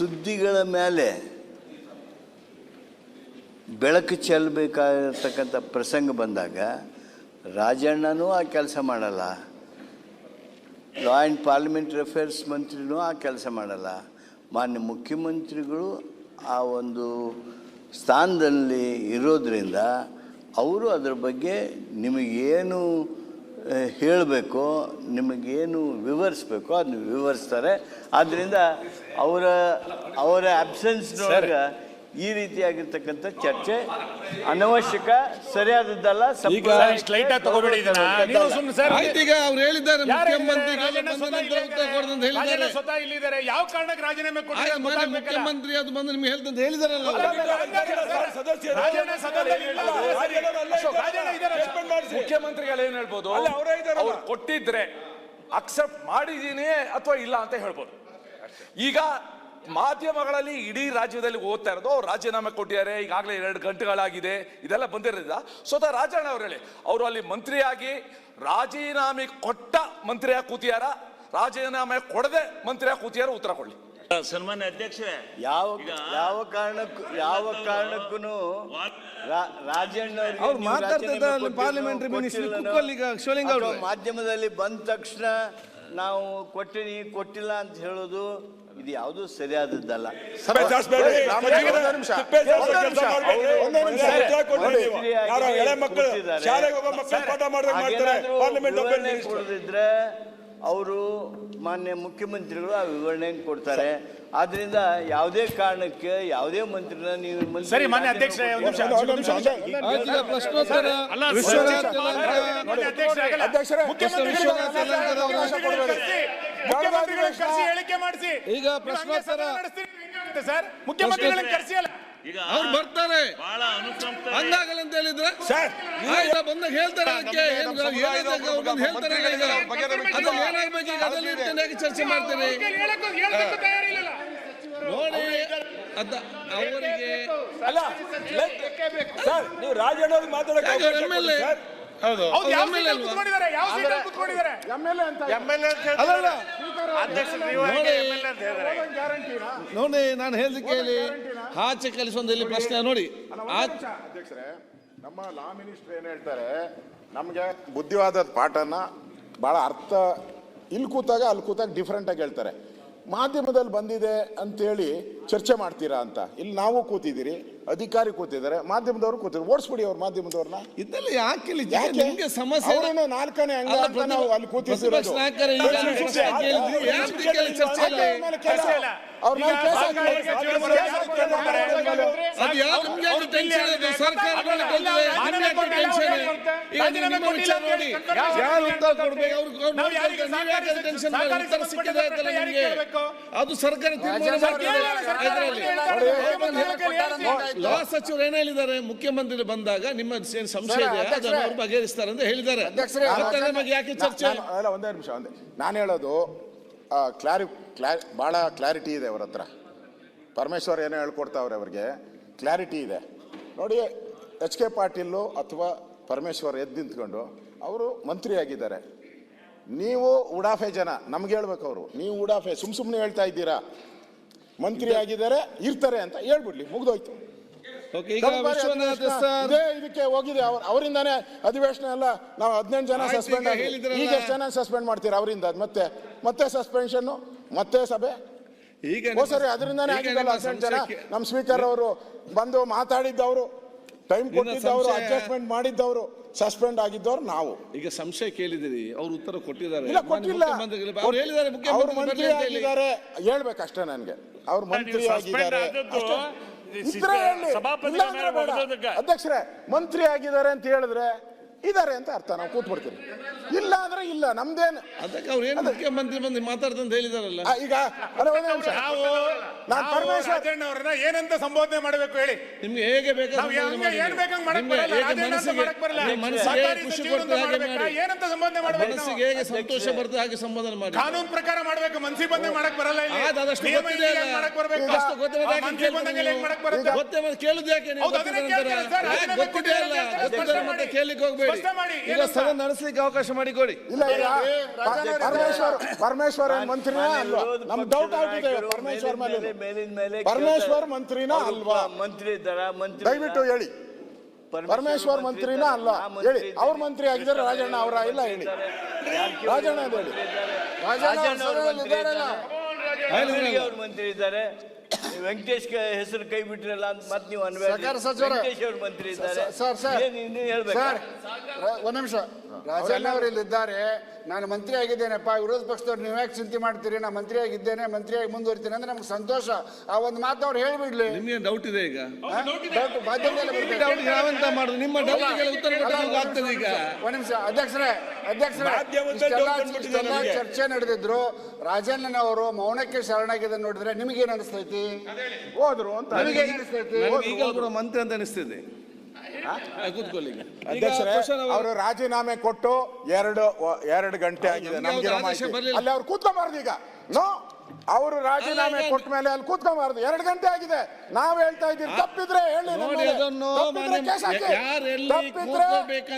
ಸುದ್ದಿಗಳ ಮೇಲೆ ಬೆಳಕು ಚೆಲ್ಲಬೇಕಾಗಿರ್ತಕ್ಕಂಥ ಪ್ರಸಂಗ ಬಂದಾಗ, ರಾಜಣ್ಣನೂ ಆ ಕೆಲಸ ಮಾಡಲ್ಲ ಲಾ ಆ್ಯಂಡ್ ಪಾರ್ಲಿಮೆಂಟ್ರಿ ಅಫೇರ್ಸ್ ಮಂತ್ರಿನೂ ಆ ಕೆಲಸ ಮಾಡಲ್ಲ. ಮಾನ್ಯ ಮುಖ್ಯಮಂತ್ರಿಗಳು ಆ ಒಂದು ಸ್ಥಾನದಲ್ಲಿ ಇರೋದ್ರಿಂದ, ಅವರು ಅದ್ರ ಬಗ್ಗೆ ನಿಮಗೇನು ಹೇಳಬೇಕೋ ನಿಮಗೇನು ವಿವರಿಸ್ಬೇಕು ಅದನ್ನ ವಿವರಿಸ್ತಾರೆ. ಆದ್ದರಿಂದ ಅವರ ಅವರ ಅಬ್ಸೆನ್ಸ್ನೊಳಗ ಈ ರೀತಿಯಾಗಿರ್ತಕ್ಕಂಥ ಚರ್ಚೆ ಅನವಶ್ಯಕ ಸರಿಯಾದದ್ದಲ್ಲ ಈಗ ಅವ್ರು ಹೇಳಿದ್ದಾರೆ ಯಾವ ಕಾರಣಕ್ಕೆ ರಾಜೀನಾಮೆ ಕೊಟ್ಟಿದ್ದಾರೆ ಮುಖ್ಯಮಂತ್ರಿ ಅದು ಬಂದು ನಿಮ್ಗೆ ಹೇಳ್ತಂತ ಹೇಳಿದಾರಲ್ಲ. ಮುಖ್ಯಮಂತ್ರಿಗಳು ಏನ್ ಹೇಳ್ಬೋದು ಅವ್ರು ಕೊಟ್ಟಿದ್ರೆ ಅಕ್ಸೆಪ್ಟ್ ಮಾಡಿದೀನಿ ಅಥವಾ ಇಲ್ಲ ಅಂತ ಹೇಳ್ಬೋದು ಈಗ ಮಾಧ್ಯಮಗಳಲ್ಲಿ ಇಡೀ ರಾಜ್ಯದಲ್ಲಿ ಓದ್ತಾ ಇರೋದು ಅವ್ರು ರಾಜೀನಾಮೆ ಕೊಟ್ಟಿದ್ದಾರೆ ಈಗಾಗಲೇ ಎರಡು ಗಂಟೆಗಳಾಗಿದೆ ಇದೆಲ್ಲ ಬಂದಿರೋದ್ರಿಂದ. ಸ್ವತಃ ರಾಜಣ್ಣ ಅವ್ರು ಹೇಳಿ ಅವರು ಅಲ್ಲಿ ಮಂತ್ರಿಯಾಗಿ ರಾಜೀನಾಮೆ ಕೊಟ್ಟ ಮಂತ್ರಿಯಾಗಿ ಕೂತಿಯಾರ ರಾಜೀನಾಮೆ ಕೊಡದೆ ಮಂತ್ರಿಯಾಗಿ ಕೂತಿಯಾರ ಉತ್ತರ ಕೊಡಲಿ. ಸನ್ಮಾನ್ಯ ಅಧ್ಯಕ್ಷರೇ ಯಾವ ಯಾವ ಕಾರಣಕ್ಕೂ ಯಾವ ಕಾರಣಕ್ಕೂ ರಾಜಣ್ಣ ಮಾಧ್ಯಮದಲ್ಲಿ ಬಂದ ತಕ್ಷಣ ನಾವು ಕೊಟ್ಟಿನಿ ಕೊಟ್ಟಿಲ್ಲ ಅಂತ ಹೇಳೋದು ಇದು ಯಾವುದು ಸರಿಯಾದದ್ದಲ್ಲ. ಯಾರೋ ಎಳೆ ಮಕ್ಕಳು ಶಾಲೆಗೆ ಹೋಗೋ ಮಕ್ಕಳು ಪಾಠ ಮಾಡಿದಾಗ ಮಾಡ್ತಾರೆ. ಪಾರ್ಲಿಮೆಂಟ್ ವಿವರಣೆ ಕೊಡದಿದ್ರೆ ಅವರು ಮಾನ್ಯ ಮುಖ್ಯಮಂತ್ರಿಗಳು ಆ ವಿವರಣೆ ಕೊಡ್ತಾರೆ. ಆದ್ರಿಂದ ಯಾವುದೇ ಕಾರಣಕ್ಕೆ ಯಾವುದೇ ಮಂತ್ರಿನ ನೀವು ಮಂತ್ರಿ ಸರಿ ಮಾನ್ಯ ಅಧ್ಯಕ್ಷ ಒಂದು ಈಗ ಮುಖ್ಯಮಂತ್ರಿಗಳನ್ನು ಕರೆಸಿ, ಹೇಳಿಕೆ ಮಾಡಿಸಿ. ಈಗ ಪ್ರಶ್ನೋತ್ತರ. ಸರ್? ಮುಖ್ಯಮಂತ್ರಿಗಳನ್ನು ಕರೆಸಿ ಅಲ್ಲ. ಈಗ ಅವ್ರು ಬರ್ತಾರೆ. ಬಹಳ ಅನುಕಂಪ ಅಂದಾಗಲ್ಲ ಅಂತ ಹೇಳಿದ್ರೆ? ಸರ್ ಆಯ್ತಾ ಬಂದಾಗ ಹೇಳ್ತಾರೆ ಅದಕ್ಕೆ ಏನು ಹೇಳಿದಾಗ ಅವ್ರು ಬಂದು ಹೇಳ್ತಾರೆ ಈಗ. ಅದ್ರಲ್ಲಿ ಏನಾಗ್ಬೇಕು ಈಗ? ಅದ್ರಲ್ಲಿ ಚರ್ಚೆ ಹೇಳಕ್ಕೂ ನೋಡಿ ಅದ ಅವರಿಗೆ ಅಲ್ಲ ಸರ್ ನೀವು ರಾಜಣ್ಣ ಅವ್ರಿಗೆ ಮಾತಾಡಕ್ಕೆ MLA? ಹೌದು. ಅವ್ರು ಯಾವ MLA ಸೀಟಲ್ಲಿ ಅಲ್ವಾ? ಕೂತ್ಕೊಂಡಿದ್ದಾರೆ? ಯಾವ ಸೀಟಲ್ಲಿ ಕೂತ್ಕೊಂಡಿದ್ದಾರೆ? ಅಲ್ಲಲ್ಲ ನೋಡಿ ನೋಡಿ ನಾನು ಹೇಳಿದ ಕೇಳಿ ಆಚೆ ಕಲಿಸೊಂದು ಇಲ್ಲಿ ಪ್ರಶ್ನೆ ನೋಡಿ ಆಚೆ ಅಧ್ಯಕ್ಷರೇ ನಮ್ಮ ಲಾ ಮಿನಿಸ್ಟರ್ ಏನ್ ಹೇಳ್ತಾರೆ ನಮಗೆ ಬುದ್ಧಿವಾದದ ಪಾಠನ ಬಹಳ ಅರ್ಥ ಇಲ್ಲಿ ಕೂತಾಗ ಅಲ್ಲಿ ಕೂತಾಗ ಡಿಫ್ರೆಂಟ್ ಆಗಿ ಹೇಳ್ತಾರೆ. ಮಾಧ್ಯಮದಲ್ಲಿ ಬಂದಿದೆ ಅಂತೇಳಿ ಚರ್ಚೆ ಮಾಡ್ತೀರಾ ಅಂತ. ಇಲ್ಲಿ ನಾವು ಕೂತಿದ್ದೀರಿ ಅಧಿಕಾರಿ ಕೂತಿದ್ದಾರೆ ಮಾಧ್ಯಮದವರು ಕೂತಿದ್ದಾರೆ. ಓಡಿಸ್ಬಿಡಿ ಅವ್ರ ಮಾಧ್ಯಮದವ್ರನ್ನ. ಇದೆಲ್ಲ ಯಾಕೆ ಇಲ್ಲಿ ಯಾಕೆ? ನಿಮ್ಗೆ ಸಮಸ್ಯೆ ಅವ್ರೇನೋ ನಾಲ್ಕನೇ ಅಂಗ ಅಲ್ಲ, ಅಂತ ನಾವು ಅಲ್ಲಿ ಪ್ರತಿಪಕ್ಷ ಕೂತಿದ್ದೀರೋದು ನಾಯಕರೇ ಈಗ ನಾನು ಪ್ರಶ್ನೆ ಕೇಳಿದ್ವಿ, ಯಾಕೆ ಕೇಳಿ ಚರ್ಚೆ ಇಲ್ಲ? ಅವ್ರ ಮೇಲೆ ಕೇಸ್ ಹಾಕಿ. ಅವ್ರ ಮೇಲೆ ಕೇಸ್ ಹಾಕಿ. ಅದು ಯಾರು ನಿಮ್ಗೆ ಯಾಕೆ ಟೆನ್ಷನ್ ಇದೆ? ಸರ್ಕಾರಗಳಿಗೆ ಗೊತ್ತಿದೆ ನಿಮ್ಗೆ ಯಾಕೆ ಟೆನ್ಷನ್ ಈಗ ನೀವು ನಿಮ್ಮ ವಿಚಾರ ನೋಡಿ. ಯಾರು ಉತ್ತರ ಕೊಡ್ಬೇಕು? ಅವ್ರು ಅವ್ರು ನಾವು ಯಾರಿಗೆ ನೀವು ಯಾಕೆ ಟೆನ್ಷನ್ ಮಾಡಿ ಸರ್ಕಾರಿ ಉತ್ತರ ಸಿಕ್ಕಿದೆ ಆಯ್ತಲ್ಲ ಯಾರಿಗೆ ನಿಮ್ಗೆ. ಕೇಳ್ಬೇಕು? ಅದು ಸರ್ಕಾರ ತೀರ್ಮಾನ ಮಾಡ್ತದೆ. ಅದರಲ್ಲಿ ಲಾ ಸಚಿವರು ಏನ್ ಹೇಳಿದ್ದಾರೆ? ಮುಖ್ಯಮಂತ್ರಿ ಬಂದಾಗ ನಿಮ್ಮ ಏನ್ ಸಂಶಯ ಇದೆ ಬಗೆಹರಿಸ್ತಾರೆ ಅಂತ ಹೇಳಿದ್ದಾರೆ. ನಮಗೆ ಯಾಕೆ ಚರ್ಚೆ? ಅಲ್ಲ ಒಂದೇ ನಿಮಿಷ ಒಂದೇ ನಾನು ಹೇಳೋದು ಕ್ಲಾರಿ ಕ್ಲಾರಿ ಭಾಳ ಕ್ಲಾರಿಟಿ ಇದೆ ಅವ್ರ ಹತ್ರ. ಪರಮೇಶ್ವರ್ ಏನೋ ಹೇಳ್ಕೊಡ್ತಾವ್ರೆ ಅವ್ರಿಗೆ ಕ್ಲಾರಿಟಿ ಇದೆ. ನೋಡಿ ಎಚ್ ಕೆ ಪಾಟೀಲು ಅಥವಾ ಪರಮೇಶ್ವರ್ ಎದ್ದು ನಿಂತ್ಕೊಂಡು ಅವರು ಮಂತ್ರಿ ಆಗಿದ್ದಾರೆ ನೀವು ಉಡಾಫೆ ಜನ ನಮ್ಗೆ ಹೇಳ್ಬೇಕು ಅವರು ನೀವು ಉಡಾಫೆ ಸುಮ್ ಸುಮ್ಮನೆ ಹೇಳ್ತಾ ಇದ್ದೀರಾ? ಮಂತ್ರಿ ಆಗಿದ್ದಾರೆ ಇರ್ತಾರೆ ಅಂತ ಹೇಳ್ಬಿಡ್ಲಿ ಮುಗ್ದೋಯ್ತು. ಇದಕ್ಕೆ ಹೋಗಿದೆ. ಅವರಿಂದನೇ ಅಧಿವೇಶನ ಎಲ್ಲ ನಾವು ಹದಿನೆಂಟು ಜನ ಸಸ್ಪೆಂಡ್ ಈಗ ಆಗಿ ಈಗ ಎಷ್ಟು ಜನ ಸಸ್ಪೆಂಡ್ ಮಾಡ್ತೀರಾ ಅವರಿಂದ? ಮತ್ತೆ ಮತ್ತೆ ಸಸ್ಪೆನ್ಷನ್ ಮತ್ತೆ ಸಭೆ? ಈಗ ಸರಿ ಅದರಿಂದಾನೇ ಆಗಿದ್ದಲ್ಲ ಹದಿನೆಂಟು ಜನ. ನಮ್ಮ ಸ್ಪೀಕರ್ ಅವರು ಬಂದು ಮಾತಾಡಿದ್ದವರು ಟೈಮ್ ಕೊಟ್ಟಿದ್ದವರು ಅಡ್ಜಸ್ಟ್ಮೆಂಟ್ ಮಾಡಿದ್ದವರು ಸಸ್ಪೆಂಡ್ ಆಗಿದ್ದವ್ರು ನಾವು. ಈಗ ಸಂಶಯ ಕೇಳಿದಿರಿ ಅವ್ರು ಉತ್ತರ ಕೊಟ್ಟಿದ್ದಾರೆ. ಇಲ್ಲ ಕೊಟ್ಟಿಲ್ಲ. ಅವ್ರು ಹೇಳಿದ್ದಾರೆ ಅವ್ರು ಮುಖ್ಯಮಂತ್ರಿ. ಆಗಿದ್ದಾರೆ. ಹೇಳ್ಬೇಕಷ್ಟೇ ನನಗೆ. ಅವ್ರು ಮಂತ್ರಿ ಆಗಿದ್ದಾರೆ. ಮೇಲೆ ಅಧ್ಯಕ್ಷರೇ ಮಂತ್ರಿ ಆಗಿದ್ದಾರೆ ಅಂತ ಹೇಳಿದ್ರೆ ಇದಾರೆ ಅಂತ ಅರ್ಥ ನಾವು ಕೂತ್ಬಿಡ್ತೀವಿ ಇಲ್ಲ ಅಂದ್ರೆ ಇಲ್ಲ ನಮ್ದೇನು ಅದಕ್ಕೆ ಅವ್ರು ಏನು ಮುಖ್ಯಮಂತ್ರಿ ಬಂದು ಮಾತಾಡ್ತಾರೆ ಅಂತ ಹೇಳಿದಾರಲ್ಲ? ಆ, ಈಗ ಅಲ್ಲ, ಒಂದೇ ನಿಮಿಷ. ನಾವು ನಾನ್ ನಾವು ಪರಮೇಶ್ವರ್- ರಾಜಣ್ಣ ಅವ್ರನ್ನ ಏನಂತ ಸಂಬೋಧನೆ ಮಾಡಬೇಕು ಹೇಳಿ. ನಿಮ್ಗೆ ಹೇಗೆ ಬೇಕಾದ್ರೆ ನಾವು ಹಂಗೆ ಏನ್ ಬೇಕಂಗ್ ಮಾಡಕ್ ಬರಲ್ಲ ರಾಜಣ್ಣ ಅಂತ ಮಾಡಕ್ ಬರಲ್ಲ. ಸರ್ಕಾರಿ ಖುಷಿ ಸಚಿವರು ಕೊಡ್ತದೆ ಹಾಗೆ ಮಾಡ್ಬೇಕಾ? ಮಾಡಿ. ಏನಂತ ಸಂಬೋಧನೆ ಮಾಡ್ಬೇಕು ನಾವು? ಮನಸ್ಸಿಗೆ ಹೇಗೆ ಸಂತೋಷ ಬರ್ತದೆ ಹಾಗೆ ಸಂಬೋಧನೆ ಮಾಡಿ. ಕಾನೂನು ಪ್ರಕಾರ ಮಾಡ್ಬೇಕು ಮನ್ಸಿ ಬಂದಂಗೆ ಮಾಡಕ್ ಬರಲ್ಲ ಇಲ್ಲಿ. ಆಯ್ತು, ಅದಷ್ಟು ನಿಯಮ ಗೊತ್ತಿದೆ ಇದೆ, ಅಲ್ಲ. ಮಾಡಕ್ ಬರ್ಬೇಕು? ಅಷ್ಟು ಗೊತ್ತಿದೆ, ಆ, ಯಾಕೆ ಮನ್ಸಿಗೆ ಕೇಳ್ತೀರಿ ಬಂದಂಗೆ ಹೆಂಗ್ ಮಾಡಕ್ ಬರುತ್ತೆ? ಗೊತ್ತೇ ಮತ್ತೆ ಕೇಳುದು ಯಾಕೆ ನೀವು? ಹೌದು, ಅದನ್ನೇ ಗೊತ್ತಿದೆ ಅಂತಾರೆ. ಕೇಳ್ತಾರೆ ಸರ್, ಯಾಕೆ ಅದನ್ನೇ ಗೊತ್ತಿದೆ ಅಲ್ಲ? ಗೊತ್ತಿದೆ ಮತ್ತೆ ಮಾಡಿ. ಕೇಳಿಕ್ಕೆ ಹೋಗ್ಬೇಡಿ. ಸ್ಪಷ್ಟ ಮಾಡಿ ಈಗ ಏನಂತ? ಸದನ ನಡೆಸಲಿಕ್ಕೆ ಅವಕಾಶ ಮಾಡಿಕೊಡಿ ಇಲ್ಲ ಪರಮೇಶ್ವರ ಪರಮೇಶ್ವರ್ ಪರಮೇಶ್ವರ್ ಏನ್ ಮಂತ್ರಿನಾ ಅಲ್ವಾ? ವಿರೋಧ ನಮ್ ಪಕ್ಷದ ಡೌಟ್ ಆಗ್ತಿದೆ ನಾಯಕರು ಪರಮೇಶ್ವರ್ ಮೇಲಿಂದ. ಮೇಲೆ ಮೇಲೆ ಮೇಲಿಂದ ಮೇಲೆ ಪರಮೇಶ್ವರ್ ಮಂತ್ರಿನಾ ಅವ್ರು ಅಲ್ವಾ? ಮಂತ್ರಿ ಇದ್ದಾರಾ? ಮಂತ್ರಿ ದಯವಿಟ್ಟು ಹೇಳಿ. ಪರಮೇಶ್ವರ್ ಮಂತ್ರಿನಾ ಅಲ್ವಾ? ಹೇಳಿ. ಅವ್ರ ಮಂತ್ರಿ ಆಗಿದ್ದಾರೆ ರಾಜಣ್ಣ ಅವರ? ಇಲ್ಲ ಹೇಳಿ. ರಾಜಣ್ಣ ಅಂತ ಹೇಳಿ. ರಾಜಣ್ಣ ಅವ್ರ ಮಂತ್ರಿ ಇದ್ದಾರೆ. ಹೇಳಿ. ಅವ್ರ. ಮಂತ್ರಿ ಇದ್ದಾರೆ. ವೆಂಕಟೇಶ್ ಕ- ಹೆಸರು ಕೈ ಬಿಟ್ರಲ್ಲ ಅಂತ ಮತ್ತೆ ನೀವು ಸಚಿವರೇ. ವೆಂಕಟೇಶ್ ಅವ್ರ ಮಂತ್ರಿ ಇದ್ದಾರೆ. Sir, sir. ಏನ್ ಇನ್ನೇನ್ ಹೇಳ್ಬೇಕಾ? ಸರ್. ಒಂದ್ ನಿಮಿಷ. ರಾಜಣ್ಣ ಅವರು ಇಲ್ಲಿದ್ದಾರೆ ನಾನು ಮಂತ್ರಿ ಆಗಿದ್ದೇನೆಪ್ಪ ವಿರೋಧ ಪಕ್ಷದವ್ರು ನೀವು ಯಾಕೆ ಚಿಂತೆ ಮಾಡ್ತೀರಿ? ನಾನು ಮಂತ್ರಿ ಆಗಿದ್ದೇನೆ ಮಂತ್ರಿಯಾಗಿ ಮುಂದುವರಿತೀನಿ ಅಂದ್ರೆ ನಮ್ಗೆ ಸಂತೋಷ. ಆ ಒಂದು ಮಾತು ಅವ್ರು ಹೇಳ್ಬಿಡ್ಲಿ. ನಿಮಗೆ ಡೌಟ್ ಇದೆ ಈಗ? ಡೌಟ್ ಮಾಡುದು? ನಿಮ್ಮ ಡೌಟ್ಗೆಲ್ಲ ಉತ್ತರ ಆಗ್ತದೆ ಈಗ. ಒಂದ್ ನಿಮಿಷ ಅಧ್ಯಕ್ಷರೇ ಅಧ್ಯಕ್ಷರೇ. ಚರ್ಚೆ ನಡೆದಿದ್ರು. ರಾಜಣ್ಣನವರು ಮೌನಕ್ಕೆ ಶರಣಾಗಿದೆ ನೋಡಿದ್ರೆ ನಿಮಗೇನು ಅನಿಸ್ತೈತಿ? ಹೋದ್ರು ಅಂತ. ನಿಮಗೇನು ಅನಿಸ್ತೈತಿ ನನಗೆ ಈಗ ಕೂಡ ಮಂತ್ರಿ ಅಂತ ಅನಿಸ್ತಿದೆ. ಕೂತ್ಕೊಳ್ಳಿ. ಅಧ್ಯಕ್ಷರೇ ಅವರು- ರಾಜೀನಾಮೆ ಕೊಟ್ಟು ಎರಡು ಎರಡು ಗಂಟೆ ಆಗಿದೆ. ನಮ್ಗೆ. ಅಲ್ಲಿ ಅವ್ರು ಕೂತ್ಕೊಂಬಾರ್ದು ಈಗ. ನೋ ಅವರು ರಾಜೀನಾಮೆ ಕೊಟ್ಟ ಮೇಲೆ ಅಲ್ಲಿ ಕೂತ್ಕೊಂಬಾರ್ದು. ಎರಡು ಗಂಟೆ ಆಗಿದೆ. ನಾವ್ ಹೇಳ್ತಾ ಇದ್ದೀವಿ. ತಪ್ಪಿದ್ರೆ ಹೇಳಿ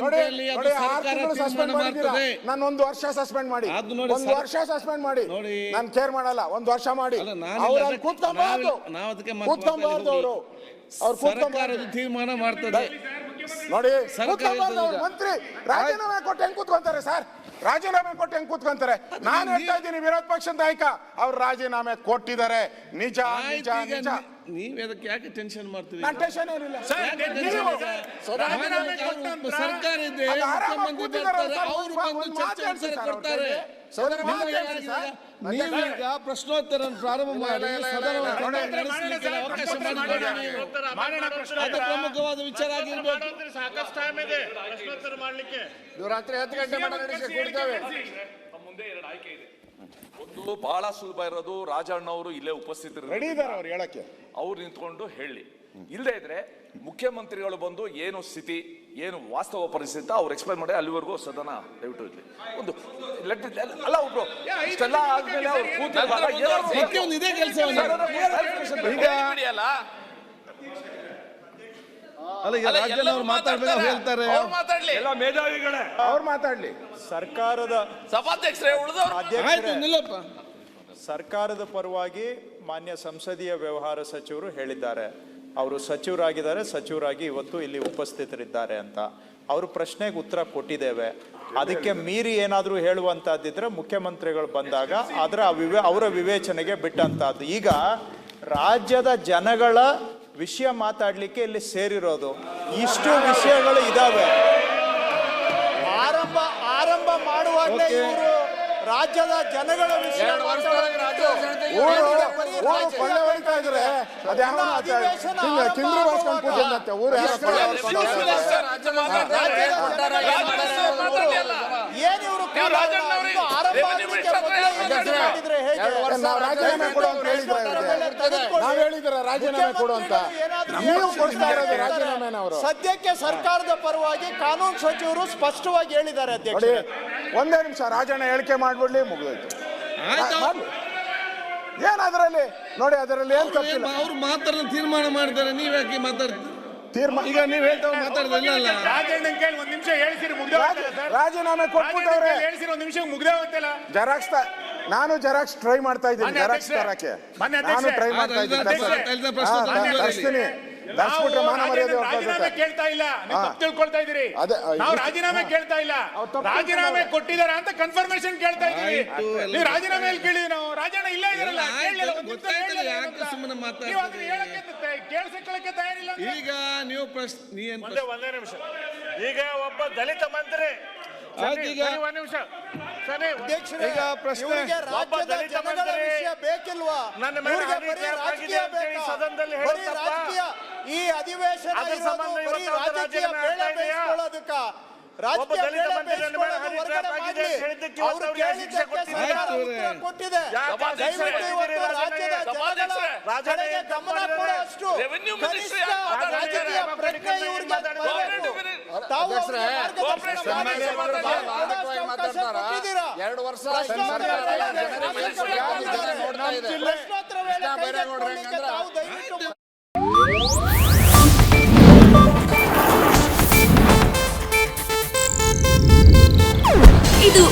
ನೋಡಿ ಆರು ತಿಂಗಳು ಸಸ್ಪೆಂಡ್ ಮಾಡಿದ್ದೀರಾ. ನಾನು ಒಂದು ವರ್ಷ ಸಸ್ಪೆಂಡ್ ಮಾಡಿ. ಒಂದು ವರ್ಷ ಸಸ್ಪೆಂಡ್ ಮಾಡಿ. ನಾನು ಕೇರ್ ಮಾಡಲ್ಲ. ಒಂದು ವರ್ಷ ಮಾಡಿ. ಅವ್ರು ಕೂತ್ಕೊಂಬಾರ್ದು. ಕೂತ್ಕೊಂಬಾರ್ದು ಅವರು. ಅವ್ರು ಸರ್ಕಾರದ ತೀರ್ಮಾನ ಮಾಡ್ತದೆ. ನೋಡಿ. ಮಂತ್ರಿ ರಾಜೀನಾಮೆ ಕೊಟ್ಟು ಹೆಂಗ್ ಕೂತ್ಕೊಂತಾರೆ ಸರ್? ರಾಜೀನಾಮೆ ಕೊಟ್ಟು ಹೆಂಗ್ ಕೂತ್ಕೊಂತಾರೆ? ನಾನು ಹೇಳ್ತಾ ಇದ್ದೀನಿ ವಿರೋಧ ಪಕ್ಷದ ನಾಯಕ ಅವ್ರು ರಾಜೀನಾಮೆ ಕೊಟ್ಟಿದ್ದಾರೆ. ನಿಜ ನಿಜ ನಿಜ. ನೀವ್ ಅದಕ್ಕೆ ಯಾಕೆ ಟೆನ್ಷನ್ ಮಾಡ್ತೀವಿ ಟೆನ್ಷನ್ ಏನಿಲ್ಲ. ಸರ್ಕಾರ ಇದೆ ಅವರು ಬಂದು ಚರ್ಚೆ ಕೊಡ್ತಾರೆ. ನಿಮಗೆ ಹೇಳ್ಸಿ ಈಗ? ನೀವೀಗ ಪ್ರಶ್ನೋತ್ತರ ಪ್ರಾರಂಭ ಮಾಡಿ ನೀವು. ಪ್ರಮುಖವಾದ ವಿಚಾರ ಆಗಿರ್ಬೇಕು. ಸಾಕಷ್ಟು ಟೈಮ್ ಇದೆ. ಪ್ರಶ್ನೋತ್ತರ ಮಾಡ್ಲಿಕ್ಕೆ. ನೀವು ರಾತ್ರಿ ಹತ್ತು ಗಂಟೆ ಮುಂದೆ ಎರಡು ಆಯ್ಕೆ ಇದೆ. ಒಂದು ಬಹಳ ಸುಲಭ ಇರೋದು ರಾಜಣ್ಣ ಅವರು ಇಲ್ಲೇ ಉಪಸ್ಥಿತರು ರೆಡಿ ಇದ್ದಾರೆ ಅವ್ರು ಹೇಳಕ್ಕೆ ಅವ್ರು ನಿಂತ್ಕೊಂಡು ಹೇಳಿ ಇಲ್ಲದೆ ಇದ್ರೆ ಮುಖ್ಯಮಂತ್ರಿಗಳು ಬಂದು ಏನು ಸ್ಥಿತಿ ಏನು ವಾಸ್ತವ ಪರಿಸ್ಥಿತಿ ಅವ್ರು ಎಕ್ಸ್ಪ್ಲೈನ್ ಮಾಡಿ ಅಲ್ಲಿವರೆಗೂ ಸದನ ದಯವಿಟ್ಟು ಇರಲಿ ಒಂದು ಲೆಟ್ ಅಲ್ಲ ಒಬ್ರು ಇಷ್ಟೆಲ್ಲ ಆದ್ಮೇಲೆ ಅವ್ರು ಕೂತಿರುವಾಗ ಈಗ ಅಲ್ಲ ಈಗ ಹೇಳ್ತಾರೆ. ಅವ್ರು ಮಾತಾಡ್ಲಿ. ಎಲ್ಲ ಮೇಧಾವಿಗಳೇ. ಅವ್ರು ಮಾತಾಡ್ಲಿ. ಸರ್ಕಾರದ ಸಭಾಧ್ಯಕ್ಷರೇ ಉಳಿದವರು? ಆಯ್ತು ನಿಲ್ಲಪ್ಪ. ಸರ್ಕಾರದ ಪರವಾಗಿ ಮಾನ್ಯ ಸಂಸದೀಯ ವ್ಯವಹಾರ ಸಚಿವರು ಹೇಳಿದ್ದಾರೆ. ಅವರು ಸಚಿವರಾಗಿದ್ದಾರೆ ಸಚಿವರಾಗಿ ಇವತ್ತು ಇಲ್ಲಿ ಉಪಸ್ಥಿತರಿದ್ದಾರೆ ಅಂತ. ಅವರು ಪ್ರಶ್ನೆಗೆ ಉತ್ತರ ಕೊಟ್ಟಿದ್ದೇವೆ. ಅದಕ್ಕೆ ಮೀರಿ ಏನಾದರೂ ಹೇಳುವಂತಹದ್ದಿದ್ರೆ ಮುಖ್ಯಮಂತ್ರಿಗಳು ಬಂದಾಗ ಅದರ ವಿವೇ ಅವರ ವಿವೇಚನೆಗೆ ಬಿಟ್ಟಂತಹದ್ದು. ಈಗ ರಾಜ್ಯದ ಜನಗಳ ವಿಷಯ ಮಾತಾಡ್ಲಿಕ್ಕೆ ಇಲ್ಲಿ ಸೇರಿರೋದು. ಇಷ್ಟು ವಿಷಯಗಳು ಇದಾವೆ. ಆರಂಭ ಆರಂಭ ಮಾಡುವಾಗಲೇ ಇವರು ರಾಜ್ಯದ ಜನಗಳ ವಿಷಯ ಮಾತಾಡ್ತಾರೆ, ರಾಜೀನಾಮೆ ಕೊಡು ಅಂತ ಹೇಳಿದ್ರೆ ನಾವ್ ಹೇಳಿದ್ರೆ ರಾಜೀನಾಮೆ ಕೊಡು ಅಂತ ನೀವು ಕೊಡ್ತಾ ಇರೋದು ರಾಜೀನಾಮೆನ ಅವರು ಸದ್ಯಕ್ಕೆ ಸರ್ಕಾರದ ಪರವಾಗಿ ಕಾನೂನು ಸಚಿವರು ಸ್ಪಷ್ಟವಾಗಿ ಹೇಳಿದ್ದಾರೆ ಅಧ್ಯಕ್ಷ ಒಂದೇ ನಿಮಿಷ ರಾಜಣ್ಣ ಹೇಳಿಕೆ ಮಾಡ್ಬಿಡ್ಲಿ ಮುಗಿದೋಯ್ತು. ಏನಾದ್ರಲ್ಲಿ ಏನ್ ಅದರಲ್ಲಿ? ನೋಡಿ ಅದರಲ್ಲಿ ಏನ್ ತಪ್ಪಿಲ್ಲ. ಅವ್ರು ಮಾತಾಡ ತೀರ್ಮಾನ ಮಾಡಿದ್ದಾರೆ ನೀವ್ಯಾಕೆ ಮಾತಾಡ್ತೀರಿ? ತೀರ್ಮಾನ ಈಗ ನೀವ್ ಹೇಳ್ತಾ ಮಾತಾಡ್ದಿಲ್ಲ ರಾಜಣ್ಣನ್ ಕೇಳಿ ಒಂದ್ ನಿಮಿಷ ಹೇಳ್ಸಿರಿ ಮುಗ್ದೇ ರಾಜೀನಾಮೆ ಕೊಟ್ಬಿಟ್ಟವ್ರೆ. ಹೇಳ್ಸಿರಿ ಒಂದ್ ನಿಮಿಷ ಮುಗ್ದೇ ಹೋಗ್ತಿಲ್ಲ ಜೆರಾಕ್ಸ್ ನಾನು ಜೆರಾಕ್ಸ್ ಟ್ರೈ ಮಾಡ್ತಾ ಇದ್ದೀನಿ ಜೆರಾಕ್ಸ್ ತರಕ್ಕೆ. ನಾನು ಟ್ರೈ ಮಾಡ್ತಾ ಇದ್ದೀನಿ ತರಿಸ್ತೀನಿ. ನಾವು ತರಿಸ್ಬಿಟ್ರೆ ಮಾನ ಮರ್ಯಾದೆ ರಾಜೀನಾಮೆ ಕೇಳ್ತಾ ಇಲ್ಲ. ತಿಳ್ಕೊಳ್ತಾ ಇದೀರಿ ನಾವು ರಾಜೀನಾಮೆ ಕೇಳ್ತಾ ಇಲ್ಲ. ರಾಜೀನಾಮೆ ಕೊಟ್ಟಿದಾರ ಅಂತ ಕನ್ಫರ್ಮೇಶನ್ ಕೇಳ್ತಾ ಇದೀವಿ ನೀವು ರಾಜೀನಾಮೆ ಎಲ್ಲಿ ಕೇಳಿದ್ವಿ ನಾವು ರಾಜಣ್ಣ ಇಲ್ಲ ಇದ್ರಲ್ಲ ತ- ತಯಾರಿಲ್ಲ ಈಗ ನೀವು ಪ್ರಶ್ನೆ ಒಂದೇ ಒಂದೇ ನಿಮಿಷ. ಈಗ ಒಬ್ಬ ದಲಿತ ಮಂತ್ರಿ. ಒಂದ್ ನಿಮಿಷ. ಸದನದಲ್ಲಿ ಈ ಅಧಿವೇಶನ ರಾಜಕೀಯ ಬೇಳೆ? ಬೇಯಿಸ್ಕೊಳ್ಳೋದಕ್ಕ ರಾಜಕೀಯ ಬೇಳೆ ಬೇಯಿಸ್ಕೊಳ್ಳೋದು ಹೊರಗಡೆ ಕೇಳಿದ್ದಕ್ಕೆ ಸರ್ಕಾರ ಉತ್ತರ ಕೊಟ್ಟಿದೆ ದಯವಿಟ್ಟು ಇವತ್ತು ರಾಜ್ಯದ ಜನಗಳ ಕಡೆಗೆ ಗಮನ? ಕೊಡುವಷ್ಟು ಕನಿಷ್ಠ ಪ್ರಜ್ಞೆ ಇವ್ರಿಗೆ ಬರಬೇಕು. ತಾವು ಅವರು ಬಹಳ